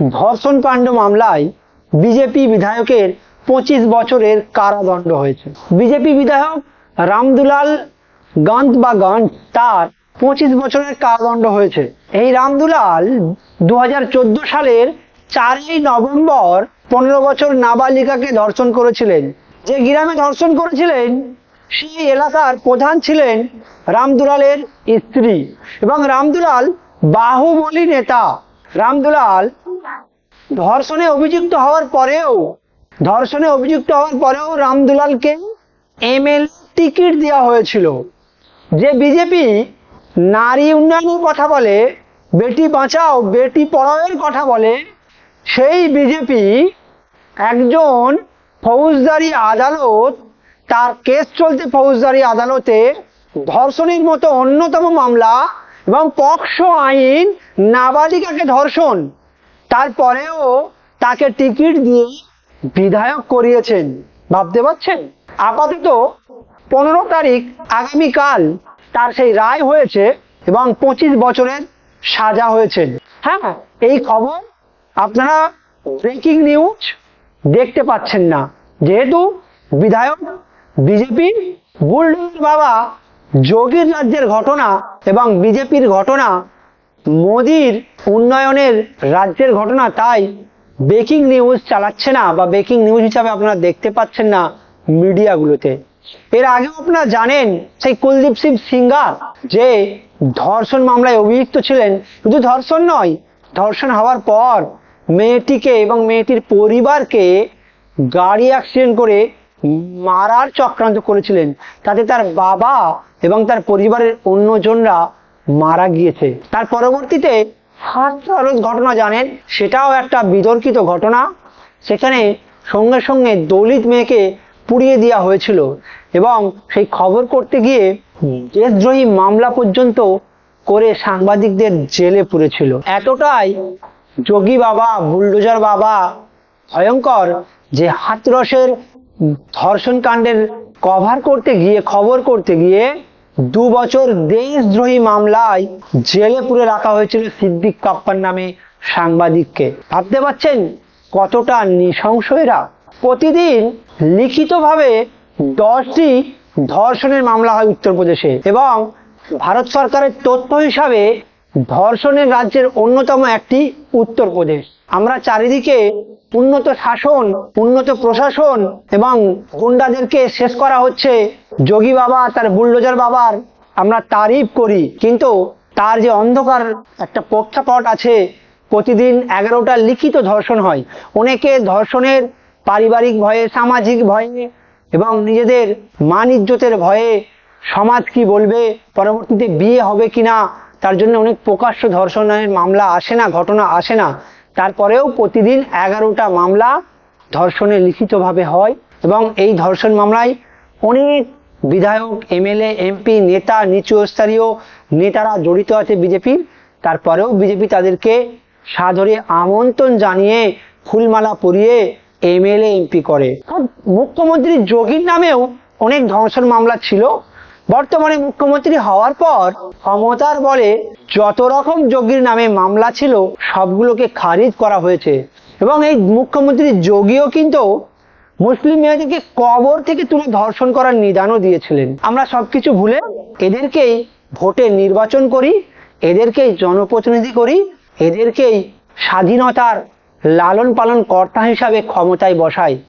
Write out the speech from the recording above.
ধর্ষণ কাণ্ড মামলায় বিজেপি বিধায়কের পঁচিশ বছরের কারাদণ্ড হয়েছে। বিজেপি বিধায়ক রামদুলাল গান্ত বা গান্ত তার পঁচিশ বছরের কারাদণ্ড হয়েছে। এই রামদুলাল দুহাজার চোদ্দ সালের চারই নভেম্বর পনেরো বছর নাবালিকাকে ধর্ষণ করেছিলেন। যে গ্রামে ধর্ষণ করেছিলেন, সেই এলাকার প্রধান ছিলেন রামদুলালের স্ত্রী এবং রামদুলাল বাহুবলী নেতা। রামদুলাল ধর্ষণে অভিযুক্ত হওয়ার পরেও, ধর্ষণে অভিযুক্ত হওয়ার পরেও রামদুলালকে এমএল টিকিট দেওয়া হয়েছিল। যে বিজেপি নারী উন্নয়নের কথা বলে, বেটি বাঁচাও, বেটি পড়াওয়ের কথা বলে, সেই বিজেপি একজন ফৌজদারি আদালত, তার কেস চলতে ফৌজদারি আদালতে ধর্ষণের মতো অন্যতম মামলা এবং পক্ষ আইন নাবালিকাকে ধর্ষণ তারপরেও তাকে টিকিট দিয়ে বিধায়ক করিয়েছেন। ভাবতে পারছেন? আপাতত পনেরো তারিখ আগামীকাল তার সেই রায় হয়েছে এবং পঁচিশ বছরের সাজা হয়েছে। হ্যাঁ এই খবর আপনারা ব্রেকিং নিউজ দেখতে পাচ্ছেন না। যেহেতু বিধায়ক বিজেপি বুলডোজার বাবা যোগীর রাজ্যের ঘটনা এবং বিজেপির ঘটনা মোদির উন্নয়নের রাজ্যের ঘটনা, তাই ব্রেকিং নিউজ চালাচ্ছে না বা ব্রেকিং নিউজ হিসাবে আপনারা দেখতে পাচ্ছেন না মিডিয়াগুলোতে। এর আগেও আপনারা জানেন সেই কুলদীপ সিং সিঙ্গার, যে ধর্ষণ মামলায় অভিযুক্ত ছিলেন। শুধু ধর্ষণ নয়, ধর্ষণ হওয়ার পর মেয়েটিকে এবং মেয়েটির পরিবারকে গাড়ি অ্যাক্সিডেন্ট করে মারার চক্রান্ত করেছিলেন। তাতে তার বাবা এবং তার পরিবারের অন্যজনরা মারা গিয়েছে। তার পরবর্তীতে হাতরারোজ ঘটনা জানেন, সেটাও একটা বিতর্কিত ঘটনা। সেখানে সঙ্গে সঙ্গে দলিত মেয়েকে পুড়িয়ে দেওয়া হয়েছিল এবং সেই খবর করতে গিয়ে দেশদ্রোহী মামলা পর্যন্ত করে সাংবাদিকদের জেলে পুরেছিল। এতটাই যোগী বাবা, বুলডোজার বাবা, ভয়ঙ্কর যে হাতরসের ধর্ষণ কাণ্ডের কভার করতে গিয়ে, খবর করতে গিয়ে দু বছর দেশদ্রোহী মামলায় জেলে পুরে রাখা হয়েছিল সিদ্দিক কাপ্পার নামে সাংবাদিককে। ভাবতে পারছেন কতটা নৃশংস এরা? প্রতিদিন লিখিতভাবে দশটি ধর্ষণের মামলা হয় উত্তরপ্রদেশে এবং ভারত সরকারের তথ্য হিসাবে ধর্ষণের রাজ্যের অন্যতম একটি উত্তরপ্রদেশ। আমরা চারিদিকে উন্নত শাসন, উন্নত প্রশাসন এবং গুন্ডাদেরকে শেষ করা হচ্ছে যোগী বাবা, তার বুলডোজার বাবার। আমরা তারিফ করি, কিন্তু তার যে অন্ধকার একটা প্রেক্ষাপট আছে, প্রতিদিন এগারোটা লিখিত ধর্ষণ হয়। অনেকে ধর্ষণের পারিবারিক ভয়ে, সামাজিক ভয়ে এবং নিজেদের মান ইজ্জতের ভয়ে সমাজ কি বলবে, পরবর্তীতে বিয়ে হবে কিনা, তার জন্য অনেক প্রকাশ্য ধর্ষণের মামলা আসে না, ঘটনা আসে না। তারপরেও প্রতিদিন এগারোটা মামলা ধর্ষণে লিখিতভাবে হয় এবং এই ধর্ষণ মামলায় অনেক বিধায়ক, এমএলএ, এমপি, নেতা, নিচু স্তরীয় নেতারা জড়িত আছে বিজেপির তারপরেও বিজেপি তাদেরকে সাদরে আমন্ত্রণ জানিয়ে ফুলমালা পরিয়ে এমএলএ, এমপি করে। মুখ্যমন্ত্রী যোগীর নামেও অনেক ধর্ষণ মামলা ছিল। বর্তমানে মুখ্যমন্ত্রী হওয়ার পর ক্ষমতার বলে যত রকম যোগীর নামে মামলা ছিল, সবগুলোকে খারিজ করা হয়েছে। এবং এই মুখ্যমন্ত্রী যোগীও কিন্তু মুসলিম মেয়েদেরকে কবর থেকে তুলে ধর্ষণ করার নিদানও দিয়েছিলেন। আমরা সবকিছু ভুলে এদেরকেই ভোটে নির্বাচন করি, এদেরকেই জনপ্রতিনিধি করি, এদেরকেই স্বাধীনতার লালন পালন কর্তা হিসাবে ক্ষমতায় বসাই।